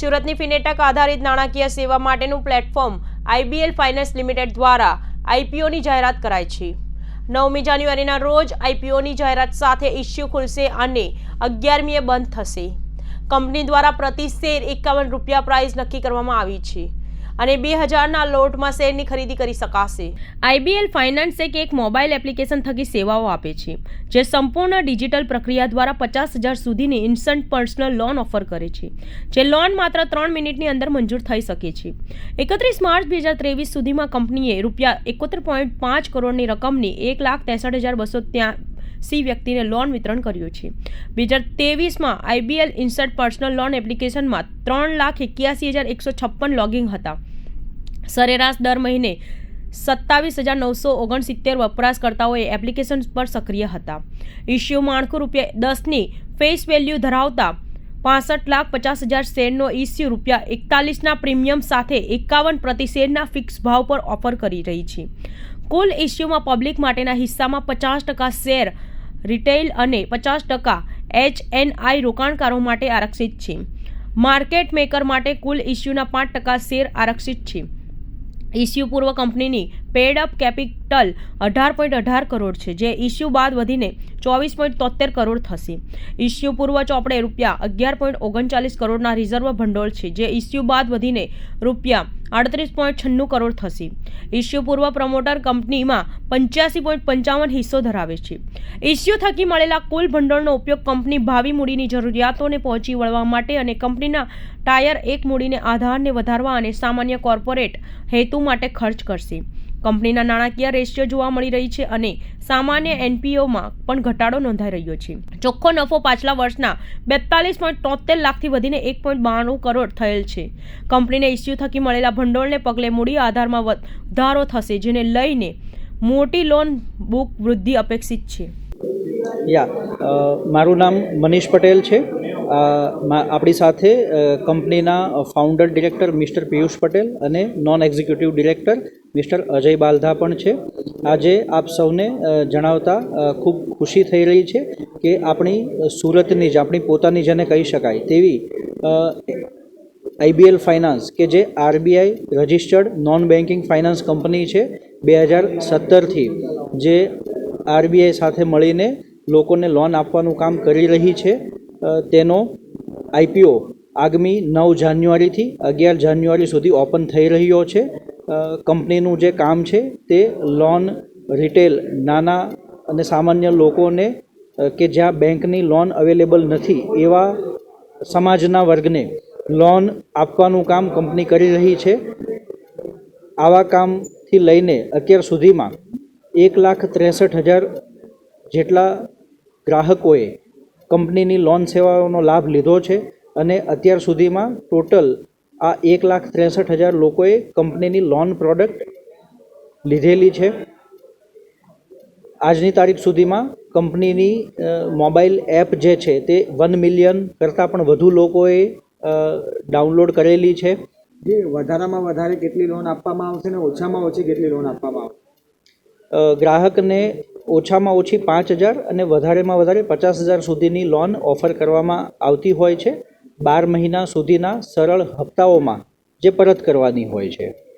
સુરતની ફિનેટક આધારિત નાણાકીય સેવા માટેનું પ્લેટફોર્મ આઈબીએલ ફાઇનાન્સ લિમિટેડ દ્વારા આઈપીઓની જાહેરાત કરાઈ છે. નવમી જાન્યુઆરીના રોજ આઈપીઓની જાહેરાત સાથે ઇસ્યુ ખુલશે અને અગિયારમીએ બંધ થશે. કંપની દ્વારા પ્રતિ શેર એકાવન રૂપિયા પ્રાઇસ નક્કી કરવામાં આવી છે. અને બે હજારના લોટમાં શેરની ખરીદી કરી શકાશે? આઈબીએલ ફાઇનાન્સ એક એક મોબાઈલ એપ્લિકેશન થકી સેવાઓ આપે છે, જે સંપૂર્ણ ડિજિટલ પ્રક્રિયા દ્વારા પચાસ હજાર સુધીની ઇન્સ્ટન્ટ પર્સનલ લોન ઓફર કરે છે, જે લોન માત્ર ત્રણ મિનિટની અંદર મંજૂર થઈ શકે છે. એકત્રીસ માર્ચ બે હજાર ત્રેવીસ સુધીમાં કંપનીએ રૂપિયા એકોતેર પોઈન્ટ પાંચ કરોડની રકમની એક લાખ ત્રેસઠ હજાર બસો ત્યાં સી વ્યક્તિને લોન વિતરણ કર્યું છે. બે હજાર તેવીસમાં આઈબીએલ ઇન્સ્ટન્ટ પર્સનલ લોન એપ્લિકેશનમાં ત્રણ લાખ એક્યાસી હજાર એકસો છપ્પન લોગિંગ હતા. સરેરાશ દર મહિને સત્તાવીસ હજાર નવસો ઓગણસિત્તેર વપરાશકર્તાઓએ એપ્લિકેશન પર સક્રિય હતા. ઇસ્યુ માળખું રૂપિયા દસની ફેસ વેલ્યુ ધરાવતા પાસઠ લાખ પચાસ હજાર શેરનો ઇસ્યુ રૂપિયા એકતાલીસના પ્રીમિયમ સાથે એકાવન પ્રતિ શેરના ફિક્સ ભાવ પર ઓફર કરી રહી છે. કુલ ઇસ્યુમાં પબ્લિક માટેના હિસ્સામાં પચાસ ટકા શેર રિટેલ અને પચાસ ટકા એચ એન આઈ રોકાણકારો માટે આરક્ષિત છે. માર્કેટ મેકર માટે કુલ ઇસ્યુના પાંચ ટકા શેર આરક્ષિત છે. ઇસ્યુ પૂર્વ કંપનીની પેડ અપ કેપિટલ અઢાર પોઈન્ટ અઢાર કરોડ છે, જે ઇસ્યુ બાદ વધીને ચોવીસ પોઈન્ટ તોતેર કરોડ થશે. ઇસ્યુ પૂર્વ ચોપડે રૂપિયા અગિયાર પોઈન્ટ ઓગણચાલીસ કરોડના રિઝર્વ ભંડોળ છે, જે ઇસ્યુ બાદ વધીને રૂપિયા આડત્રીસ પોઈન્ટ છન્નું કરોડ થશે. ઇસ્યુ પૂર્વ પ્રમોટર કંપનીમાં પંચ્યાસી પોઈન્ટ પંચાવન હિસ્સો ધરાવે છે. ઇસ્યુ થકી મળેલા કુલ ભંડોળનો ઉપયોગ કંપની ભાવિ મૂડીની જરૂરિયાતોને પહોંચી વળવા માટે અને કંપનીના ટાયર એક મૂડીને આધારને વધારવા અને સામાન્ય કોર્પોરેટ હેતુ માટે ખર્ચ કરશે. કંપનીના નાણાકીય રેશિયો જોવા મળી રહી છે અને સામાન્ય એનપીઓમાં પણ ઘટાડો નોંધાઈ રહ્યો છે. ચોખ્ખો નફો પાછલા વર્ષના બેતાલીસ પોઈન્ટ તોતેર લાખથી વધીને એક પોઈન્ટ બાણું કરોડ થયેલ છે. કંપનીને ઇસ્યુ થકી મળેલા ભંડોળને પગલે મૂડી આધારમાં વધારો થશે, જેને લઈને મોટી લોન બુક વૃદ્ધિ અપેક્ષિત છે. યા મારું નામ મનીષ પટેલ છે. આપણી સાથે કંપનીના founder director mister Piyush Patel અને non executive director mister Ajay Baldha પણ છે. આજે આપ સૌને જણાવતા ખૂબ ખુશી થઈ રહી છે કે આપણી સુરતની જ, આપણી પોતાની જેને કહી શકાય, તેવી આઈબીએલ ફાઇનાન્સ કે જે RBI registered non banking finance company છે, બે હજાર સત્તરથી, જે આરબીઆઈ સાથે મળીને લોકોને લોન આપવાનું કામ કરી રહી છે. તેનો આઈપીઓ આગામી નવ જાન્યુઆરીથી અગિયાર જાન્યુઆરી સુધી ઓપન થઈ રહ્યો છે. કંપનીનું જે કામ છે તે લોન રિટેલ નાના અને સામાન્ય લોકોને કે જ્યાં બેંકની લોન અવેલેબલ નથી એવા સમાજના વર્ગને લોન આપવાનું કામ કંપની કરી રહી છે. આવા કામથી લઈને અત્યાર સુધીમાં એક લાખ ત્રેસઠ હજાર જેટલા ગ્રાહકોએ કંપનીની લોન સેવાઓનો લાભ લીધો છે અને અત્યાર સુધીમાં ટોટલ આ એક લાખ ત્રેસઠ હજાર લોકોએ કંપનીની લોન પ્રોડક્ટ લીધેલી છે. આજની તારીખ સુધીમાં કંપનીની મોબાઈલ એપ જે છે તે વન મિલિયન કરતાં પણ વધુ લોકોએ ડાઉનલોડ કરેલી છે. જે વધારામાં વધારે કેટલી લોન આપવામાં આવશે ને ઓછામાં ઓછી કેટલી લોન આપવામાં આવશે? ગ્રાહકને ઓછામાં ઓછી પાંચ હજાર અને વધારેમાં વધારે પચાસ હજાર સુધીની લોન ઓફર કરવામાં આવતી હોય છે. બાર મહિના સુધીના સરળ હપ્તાઓમાં જે પરત કરવાની હોય છે.